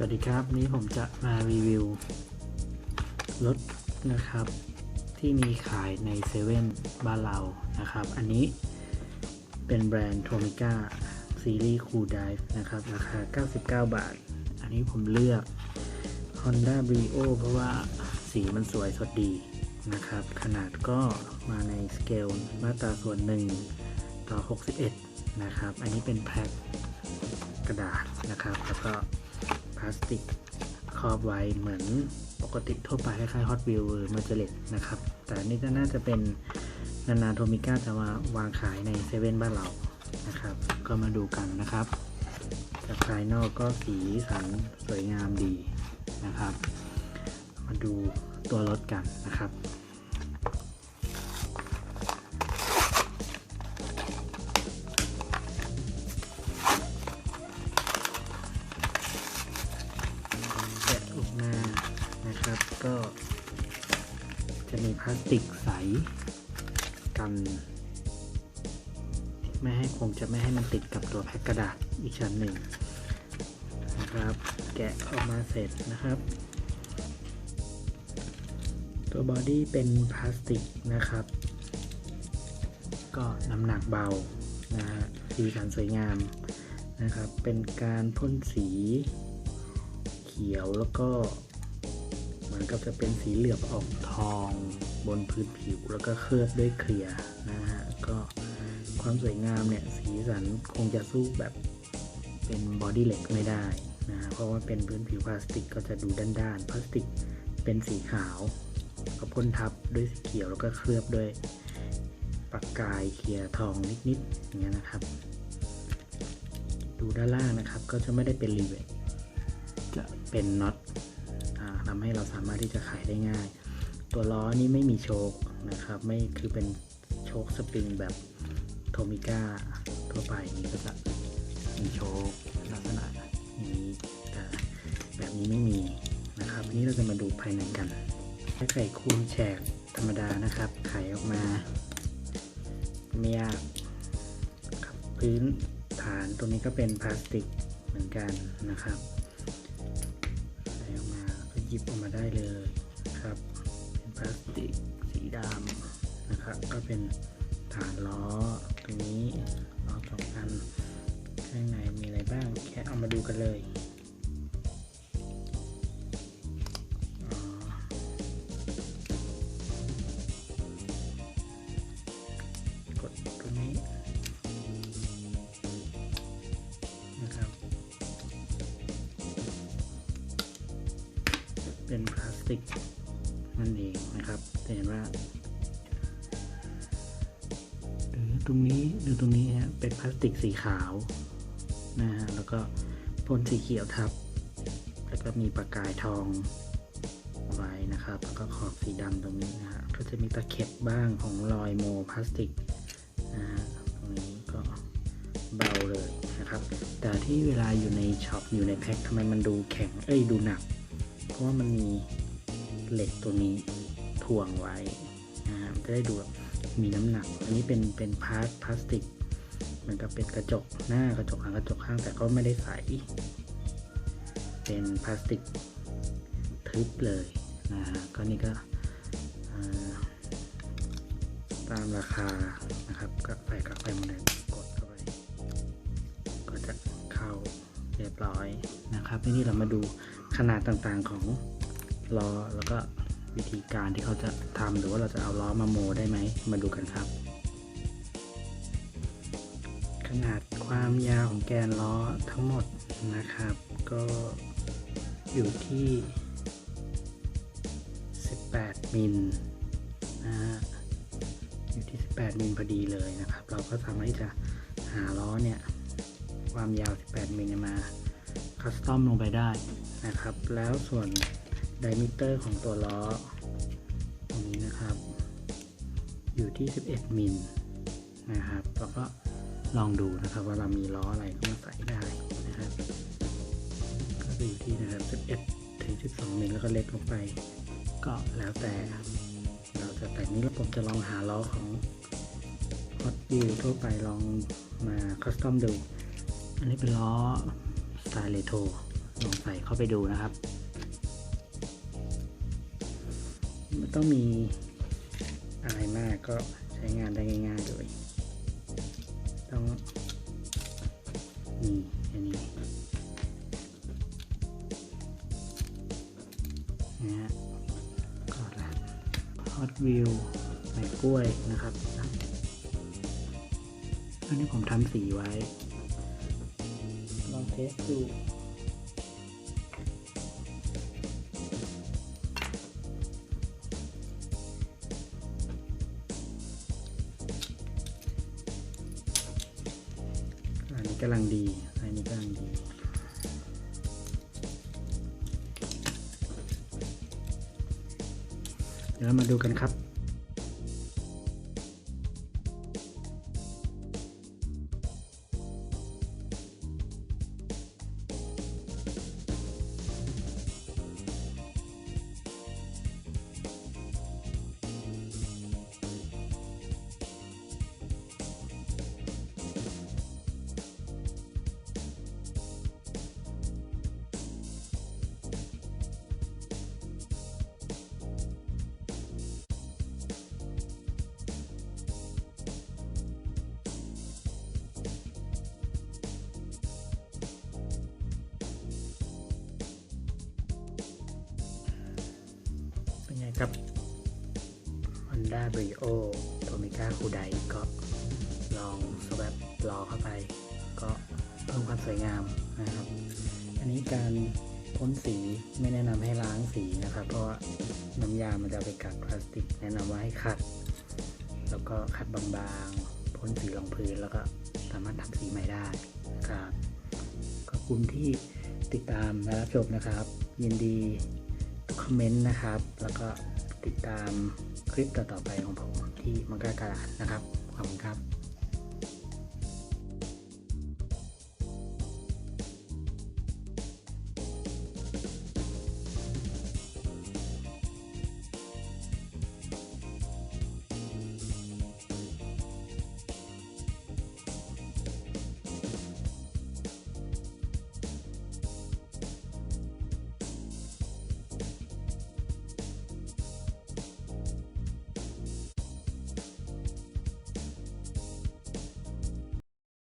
สวัสดีครับ นี้ผมจะมารีวิวรถนะครับ ที่มีขายในเซเว่นบ้านเรานะครับ อันนี้เป็นแบรนด์โทมิก้าซีรีส์คูลไดฟ์นะครับ ราคา 99 บาท อันนี้ผมเลือก Honda Brio เพราะว่าสีมันสวยสดดีนะครับ ขนาดก็มาในสเกลมาตราส่วน1ต่อ 61 นะครับ อันนี้เป็นแพ็คกระดาษนะครับแล้วก็ พลาสติกครอบไว้เหมือนปกติทั่วไปคล้ายๆ Hot Wheels หรือมาเจเลตนะครับ แต่อันนี่ก็น่าจะเป็นนานาโทมิก้าจะมาวางขายในเซเว่นบ้านเรานะครับ ก็มาดูกันนะครับจากภายนอกก็สีสันสวยงามดีนะครับ มาดูตัวรถกันนะครับ ลาสติกใส กันไม่ให้คงจะไม่ให้มันติดกับตัวแพ็คกระดาษอีกชั้นหนึ่งนะครับ แกะออกมาเสร็จนะครับ ตัวบอดี้เป็นพลาสติกนะครับ ก็น้ำหนักเบานะฮะสีสันสวยงามนะครับ เป็นการพ่นสีเขียวแล้วก็ เหมือนกับจะเป็นสีเหลือบออกทอง บนพื้นผิวแล้วก็เคลือบด้วยเคลียร์นะฮะก็ความสวยงามเนี่ยสีสันคงจะสู้แบบเป็นบอดี้เหล็กไม่ได้นะฮะเพราะว่าเป็นพื้นผิวพลาสติกก็จะดูด้านๆพลาสติกเป็นสีขาวก็พ่นทับด้วยสีเขียวแล้วก็เคลือบด้วยปากกายเคลียร์ทองนิดๆอย่างเงี้ยนะครับ ดูด้านล่างนะครับก็จะไม่ได้เป็นรีเวทจะเป็นน็อตทำให้เราสามารถที่จะขายได้ง่าย ตัวล้อนี้ไม่มีโชคนะครับ ไม่คือเป็นโชคสปริงแบบโทมิก้าทั่วไปนี่ก็จะมีโชคลักษณะนี้แต่แบบนี้ไม่มีนะครับนี้เราจะมาดูภายในกันถ้าไข่คูณแฉกธรรมดานะครับไขออกมาไม่ยากครับพื้นฐานตรงนี้ก็เป็นพลาสติกเหมือนกันนะครับใส่ออกมาก็หยิบออกมาได้เลยครับ พลาสติกสีดำนะครับ ก็เป็นฐานล้อตรงนี้ล้อสองอันข้างในมีอะไรบ้างแค่เอามาดูกันเลยกดตรงนี้นะครับเป็นพลาสติก นั่นเองนะครับจะเห็นว่าหรือตรงนี้ดูตรงนี้ฮะเป็นพลาสติกสีขาวนะฮะแล้วก็พ่นสีเขียวทับ แล้วก็มีประกายทองไว้นะครับ แล้วก็ขอบสีดำตรงนี้นะฮะก็จะมีตะเข็บบ้างของรอยโมพลาสติกนะฮะตรงนี้ก็เบาเลยนะครับ แต่ที่เวลาอยู่ในช็อปอยู่ในแพ็คทำไมมันดูแข็งเอ้ยดูหนัก เพราะว่ามันมี เหล็กตัวนี้ถ่วงไว้นะฮะมันจะได้ดูแบบมีน้ำหนัก อันนี้เป็นเป็นพาร์ทพลาสติกเหมือนกับเป็นกระจกหน้ากระจกหลังกระจกข้างแต่ก็ไม่ได้ใส เป็นพลาสติกทึบเลยนะฮะก็นี่ก็ตามราคานะครับก็ใส่กลับไปหมือนเดิมกดเข้าไป ก็จะเข้าเรียบร้อยนะครับทีนี้เรามาดูขนาดต่างๆของ ล้อแล้วก็วิธีการที่เขาจะทำหรือว่าเราจะเอาล้อมาโมได้ไหมมาดูกันครับ ขนาดความยาวของแกนล้อทั้งหมดนะครับ ก็อยู่ที่ 18 มิลนะฮะอยู่ที่ 18 มิลพอดีเลยนะครับ เราก็สามารถที่จะหาล้อเนี่ยความยาว 18 มิลเนี่ยมาคัสตอมลงไปได้นะครับ แล้วส่วน ไดมิเตอร์ของตัวล้อตรงนี้นะครับ อยู่ที่ 11 มิลนะครับแล้วก็ลองดูนะครับว่าเรามีล้ออะไรเข้ามาใส่ได้นะครับก็จะอยู่ที่นะครับ 11 ถึง 12 มิลแล้วก็เล็กลงไป ก็แล้วแต่เราจะแต่นี้แล้วผมจะลองหาล้อของ Hot Wheel ทั่วไปลองมาคัสตอมดู อันนี้เป็นล้อสไตล์เรโทรลองใส่เข้าไปดูนะครับ ไม่ต้องมีอะไรมากก็ใช้งานได้ง่ายๆเลยต้องนี่อันนี้นะฮะก็ละฮอตวิวใส่กล้วยนะครับอันนี้ผมทำสีไว้ ลองเทสดู กำลังดีอันนี้กำลังดีเดี๋ยวเรามาดูกันครับ เป็นไงครับ Honda Brio Tomica k u d a i ก็ลองสวบรอเข้าไป ก็เพิ่มความสวยงามนะครับ อันนี้การพ่นสีไม่แนะนำให้ล้างสีนะครับ เพราะน้ำยามันจะไปกัดพลาสติก แนะนำว่าให้ขัด แล้วก็ขัดบางๆพ่นสีรองพื้นแล้วก็สามารถทำสีใหม่ได้นะครับขอบคุณที่ติดตามและรับชมนะครับ ยินดี อมเมนต์นะครับ แล้วก็ติดตามคลิปต่อๆไปของผมที่มังกรการาดนะครับ ขอบคุณครับ